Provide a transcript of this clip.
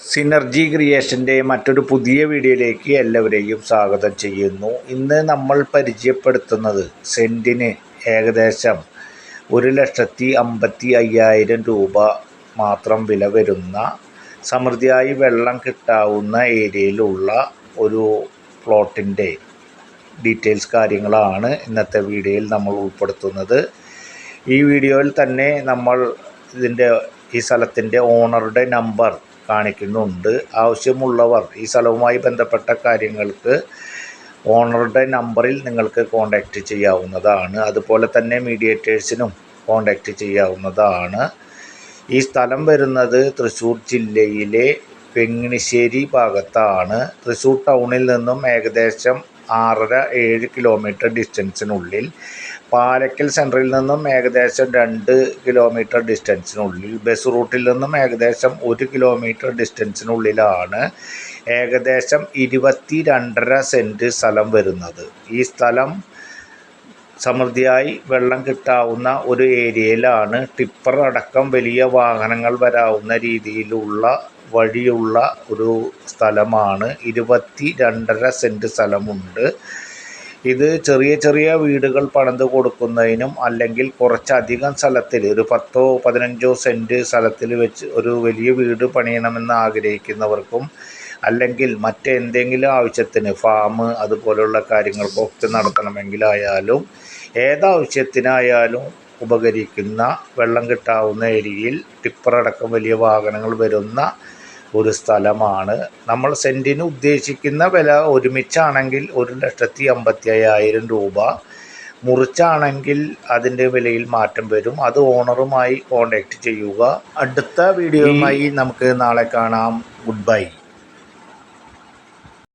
Synergy ക്രിയേഷന്റെ മറ്റൊരു പുതിയ വീഡിയോയിലേക്ക് എല്ലാവരെയും സ്വാഗതം ചെയ്യുന്നു. ഇന്ന് നമ്മൾ പരിചയപ്പെടുത്തുന്നത് സെന്റിന് ഏകദേശം ഒരു ലക്ഷത്തി അമ്പത്തി അയ്യായിരം രൂപ മാത്രം വില വരുന്ന സമൃദ്ധിയായി വെള്ളം കിട്ടാവുന്ന ഏരിയയിലുള്ള ഒരു പ്ലോട്ടിന്റെ ഡീറ്റെയിൽസ് കാര്യങ്ങളാണ് ഇന്നത്തെ വീഡിയോയിൽ നമ്മൾ ഉൾപ്പെടുത്തുന്നത്. ഈ വീഡിയോയിൽ തന്നെ നമ്മൾ ഇതിന്റെ ഈ സ്ഥലത്തിന്റെ ഓണറുടെ നമ്പർ കാണിക്കുന്നുണ്ട്. ആവശ്യമുള്ളവർ ഈ സ്ഥലവുമായി ബന്ധപ്പെട്ട കാര്യങ്ങൾക്ക് ഓണറുടെ നമ്പറിൽ നിങ്ങൾക്ക് കോൺടാക്റ്റ് ചെയ്യാവുന്നതാണ്. അതുപോലെ തന്നെ മീഡിയേറ്റേഴ്സിനും കോൺടാക്റ്റ് ചെയ്യാവുന്നതാണ്. ഈ സ്ഥലം വരുന്നത് തൃശ്ശൂർ ജില്ലയിലെ പെങ്ങിണിശ്ശേരി ഭാഗത്താണ്. തൃശ്ശൂർ ടൗണിൽ നിന്നും ഏകദേശം ആറര ഏഴ് കിലോമീറ്റർ ഡിസ്റ്റൻസിനുള്ളിൽ പാലക്കൽ സെന്ററിൽ നിന്നും ഏകദേശം രണ്ട് കിലോമീറ്റർ ഡിസ്റ്റൻസിനുള്ളിൽ ബസ് റൂട്ടിൽ നിന്നും ഏകദേശം ഒരു കിലോമീറ്റർ ഡിസ്റ്റൻസിനുള്ളിലാണ് ഏകദേശം ഇരുപത്തി രണ്ടര സെന്റ് സ്ഥലം വരുന്നത്. ഈ സ്ഥലം സമൃദ്ധിയായി വെള്ളം കിട്ടാവുന്ന ഒരു ഏരിയയിലാണ്. ടിപ്പർ അടക്കം വലിയ വാഹനങ്ങൾ വരാവുന്ന രീതിയിലുള്ള വഴിയുള്ള ഒരു സ്ഥലമാണ്. ഇരുപത്തി രണ്ടര സെന്റ് സ്ഥലമുണ്ട്. ഇത് ചെറിയ ചെറിയ വീടുകൾ പണിത് കൊടുക്കുന്നതിനും അല്ലെങ്കിൽ കുറച്ചധികം സ്ഥലത്തിൽ ഒരു പത്തോ പതിനഞ്ചോ സെന്റ് സ്ഥലത്തിൽ വെച്ച് ഒരു വലിയ വീട് പണിയണമെന്ന് ആഗ്രഹിക്കുന്നവർക്കും അല്ലെങ്കിൽ മറ്റെന്തെങ്കിലും ആവശ്യത്തിന് ഫാം അതുപോലുള്ള കാര്യങ്ങൾക്കൊക്കെ നടത്തണമെങ്കിലായാലും ഏതാവശ്യത്തിനായാലും ഉപകരിക്കുന്ന വെള്ളം കിട്ടാവുന്ന ഏരിയയിൽ ടിപ്പറടക്കം വലിയ വാഹനങ്ങൾ വരുന്ന ഒരു സ്ഥലമാണ്. നമ്മൾ സെന്റിന് ഉദ്ദേശിക്കുന്ന വില ഒരുമിച്ചാണെങ്കിൽ ഒരു ലക്ഷത്തി അമ്പത്തി അയ്യായിരം രൂപ. മുറിച്ചാണെങ്കിൽ അതിന്റെ വിലയിൽ മാറ്റം വരും. അത് ഓണറുമായി കോണ്ടാക്ട് ചെയ്യുക. അടുത്ത വീഡിയോയുമായി നമുക്ക് നാളെ കാണാം. Good bye.